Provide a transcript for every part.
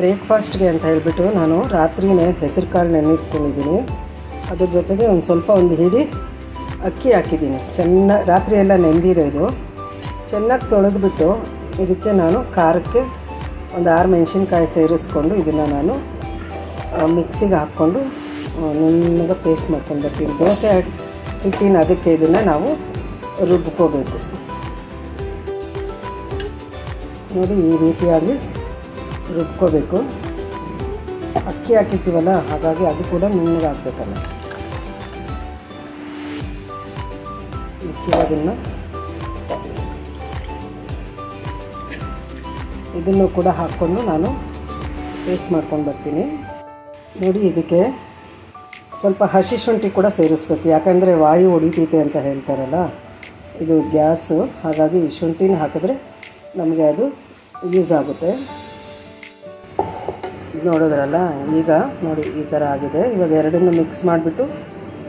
ಬ್ರೇಕ್ಫಾಸ್ಟ್ಗೆ ಅಂತ ಹೇಳಿಬಿಟ್ಟು ನಾನು ರಾತ್ರಿನೇ ಹೆಸರು ಕಾಳು ನೆನೆಟ್ಕೊಂಡಿದ್ದೀನಿ ಅದ್ರ ಜೊತೆಗೆ ಒಂದು ಸ್ವಲ್ಪ ಒಂದು ಹಿಡಿ ಅಕ್ಕಿ ಹಾಕಿದ್ದೀನಿ. ಚೆನ್ನ ರಾತ್ರಿ ಎಲ್ಲ ನೆಂದಿರೋದು ಚೆನ್ನಾಗಿ ತೊಳೆದ್ಬಿಟ್ಟು ಇದಕ್ಕೆ ನಾನು ಖಾರಕ್ಕೆ ಒಂದು ಆರು ಮೆಣಸಿನ್ಕಾಯಿ ಸೇರಿಸ್ಕೊಂಡು ಇದನ್ನು ನಾನು ಮಿಕ್ಸಿಗೆ ಹಾಕ್ಕೊಂಡು ನುಣ್ಣಗೆ ಪೇಸ್ಟ್ ಮಾಡ್ಕೊಂಡು ಬರ್ತೀನಿ. ದೋಸೆ ಹಿಟ್ಟಿನ ಅದಕ್ಕೆ ಇದನ್ನು ನಾವು ರುಬ್ಕೋಬೇಕು. ನೋಡಿ ಈ ರೀತಿಯಾಗಿ ರುಬ್ಕೋಬೇಕು ಅಕ್ಕಿ ಹಾಕಿರ್ತೀವಲ್ಲ, ಹಾಗಾಗಿ ಅದು ಕೂಡ ನುಣ್ಣಗೆ ಹಾಕ್ಬೇಕಲ್ಲ. ಅದನ್ನು. ಇದನ್ನು ಕೂಡ ಹಾಕ್ಕೊಂಡು ನಾನು ಪೇಸ್ಟ್ ಮಾಡ್ಕೊಂಡು ಬರ್ತೀನಿ. ನೋಡಿ, ಇದಕ್ಕೆ ಸ್ವಲ್ಪ ಹಸಿ ಶುಂಠಿ ಕೂಡ ಸೇರಿಸ್ಬೇಕು. ಯಾಕಂದರೆ ವಾಯು ಹೊಡಿತೈತೆ ಅಂತ ಹೇಳ್ತಾರಲ್ಲ, ಇದು ಗ್ಯಾಸು. ಹಾಗಾಗಿ ಶುಂಠಿನ ಹಾಕಿದ್ರೆ ನಮಗೆ ಅದು ಯೂಸ್ ಆಗುತ್ತೆ. ನೋಡಿದ್ರಲ್ಲ, ಈಗ ನೋಡಿ ಈ ಥರ ಆಗಿದೆ. ಇವಾಗ ಎರಡನ್ನು ಮಿಕ್ಸ್ ಮಾಡಿಬಿಟ್ಟು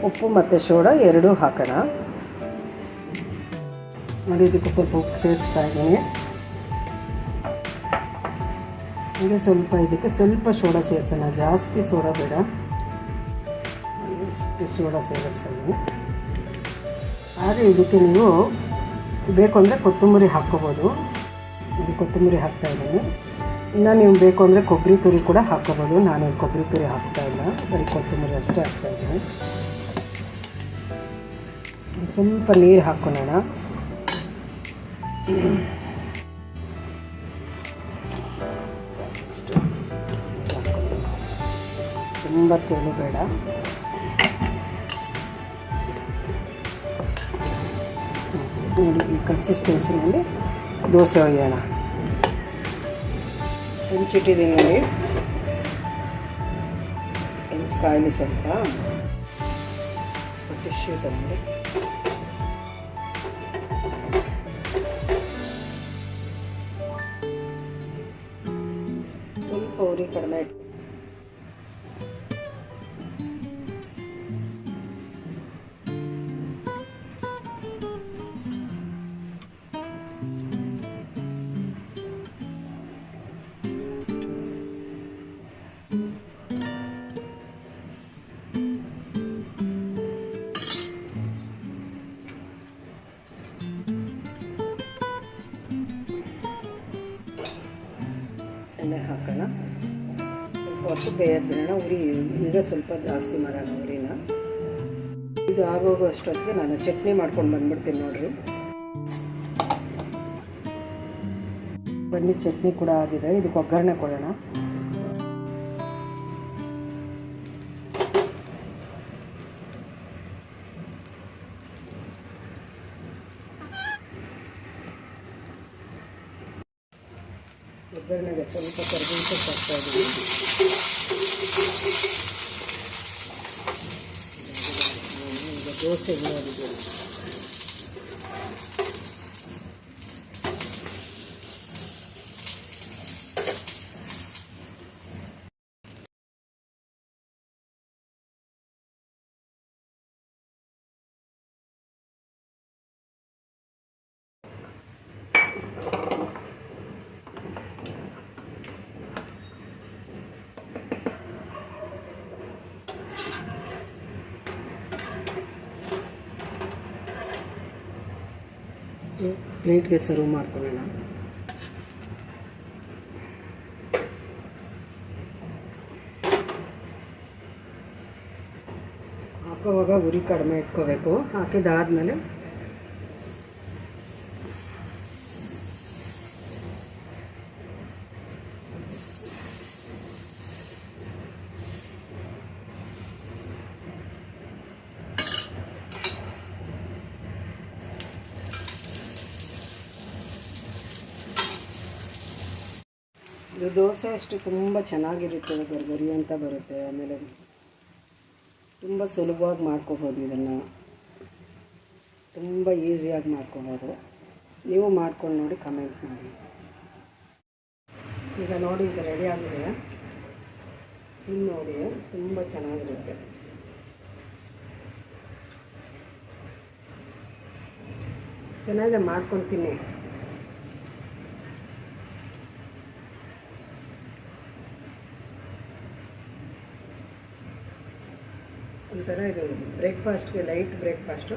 ಉಪ್ಪು ಮತ್ತು ಸೋಡಾ ಎರಡೂ ಹಾಕೋಣ. ನೋಡಿ, ಇದಕ್ಕೆ ಸ್ವಲ್ಪ ಉಪ್ಪು ಸೇರಿಸ್ತಾ ಇದ್ದೀನಿ. ಹಾಗೆ ಸ್ವಲ್ಪ ಇದಕ್ಕೆ ಸ್ವಲ್ಪ ಸೋಡಾ ಸೇರಿಸೋಣ. ಜಾಸ್ತಿ ಸೋಡಾ ಬೇಡ. ಇಷ್ಟು ಸೋಡಾ ಸೇರಿಸ್ತೀನಿ. ಆದರೆ ಇದಕ್ಕೆ ನೀವು ಬೇಕು ಅಂದರೆ ಕೊತ್ತಂಬರಿ ಹಾಕ್ಕೋಬೋದು. ಇದು ಕೊತ್ತಂಬರಿ ಹಾಕ್ತಾ ಇದ್ದೀನಿ. ಇನ್ನು ನೀವು ಬೇಕು ಅಂದರೆ ಕೊಬ್ಬರಿ ತುರಿ ಕೂಡ ಹಾಕ್ಕೋಬೋದು. ನಾನು ಕೊಬ್ಬರಿ ತುರಿ ಹಾಕ್ತಾಯಿಲ್ಲ ಬರೀ ಕೊತ್ತಂಬರಿ ಅಷ್ಟೇ ಹಾಕ್ತಾ ಇದ್ದೀನಿ. ಸ್ವಲ್ಪ ನೀರು ಹಾಕ್ಕೊಳ್ಳೋಣ ತುಂಬ ತೆಳು ಬೇಡ. ಈ ಕನ್ಸಿಸ್ಟೆನ್ಸಿನಲ್ಲಿ ದೋಸೆ ಒಯ್ಯೋಣ. ಹೆಂಚಿಟ್ಟಿದ್ದೀನಿ ನೋಡಿ ಹೆಂಚು ಕಾಯಿಲಿ ಸ್ವಲ್ಪ ಟಿಶ್ಯೂ ತಗೊಂಡು ಸ್ವಲ್ಪ ಉರಿ ಕಡಿಮೆ ಇಟ್ಟು ಎಣ್ಣೆ ಹಾಕೋಣ. ಸ್ವಲ್ಪ ಹೊತ್ತು ಬೇಯದ್ಬಿಡೋಣ ಉರಿ, ಈಗ ಸ್ವಲ್ಪ ಜಾಸ್ತಿ ಮಾಡೋಣ ಉರಿನ. ಇದು ಆಗೋಗೋ ಅಷ್ಟೊತ್ತಿಗೆ ನಾನು ಚಟ್ನಿ ಮಾಡ್ಕೊಂಡು ಬಂದ್ಬಿಡ್ತೀನಿ ನೋಡಿರಿ. ಬನ್ನಿ, ಚಟ್ನಿ ಕೂಡ ಆಗಿದೆ. ಇದಕ್ಕೆ ಒಗ್ಗರಣೆ ಕೊಡೋಣ. ಒಗ್ಗರಣೆಗೆ ಸ್ವಲ್ಪ ಕರಿಬೇವು ಸೊಪ್ಪು ಹಾಕ್ತಾ ಇದ್ದೀನಿ. ಈಗ ದೋಸೆ ಇರೋದಿದೆ. ಪ್ಲೇಟ್ಗೆ ಸರ್ವ್ ಮಾಡ್ಕೊಳ್ಳೋಣ. ಹಾಕೋವಾಗ ಉರಿ ಕಡಿಮೆ ಇಟ್ಕೋಬೇಕು. ಹಾಕಿದಾದ್ಮೇಲೆ ಇದು ದೋಸೆ ಅಷ್ಟು ತುಂಬ ಚೆನ್ನಾಗಿರುತ್ತೆ ಗರ್ಗರಿ ಅಂತ ಬರುತ್ತೆ. ಆಮೇಲೆ ತುಂಬ ಸುಲಭವಾಗಿ ಮಾಡ್ಕೋಬೋದು ಇದನ್ನು. ತುಂಬ ಈಸಿಯಾಗಿ ಮಾಡ್ಕೋಬೋದು. ನೀವು ಮಾಡ್ಕೊಂಡು ನೋಡಿ ಕಮೆಂಟ್ ಮಾಡಿ. ಈಗ ನೋಡಿ, ಇದು ರೆಡಿ ಆಗಿದೆ. ತಿನ್ನು ನೋಡಿ, ತುಂಬ ಚೆನ್ನಾಗಿರುತ್ತೆ. ಚೆನ್ನಾಗಿದೆ ಮಾಡ್ಕೊಂಡು ಒಂಥರ ಇದು ಬ್ರೇಕ್ಫಾಸ್ಟ್ಗೆ ಲೈಟ್ ಬ್ರೇಕ್ಫಾಸ್ಟು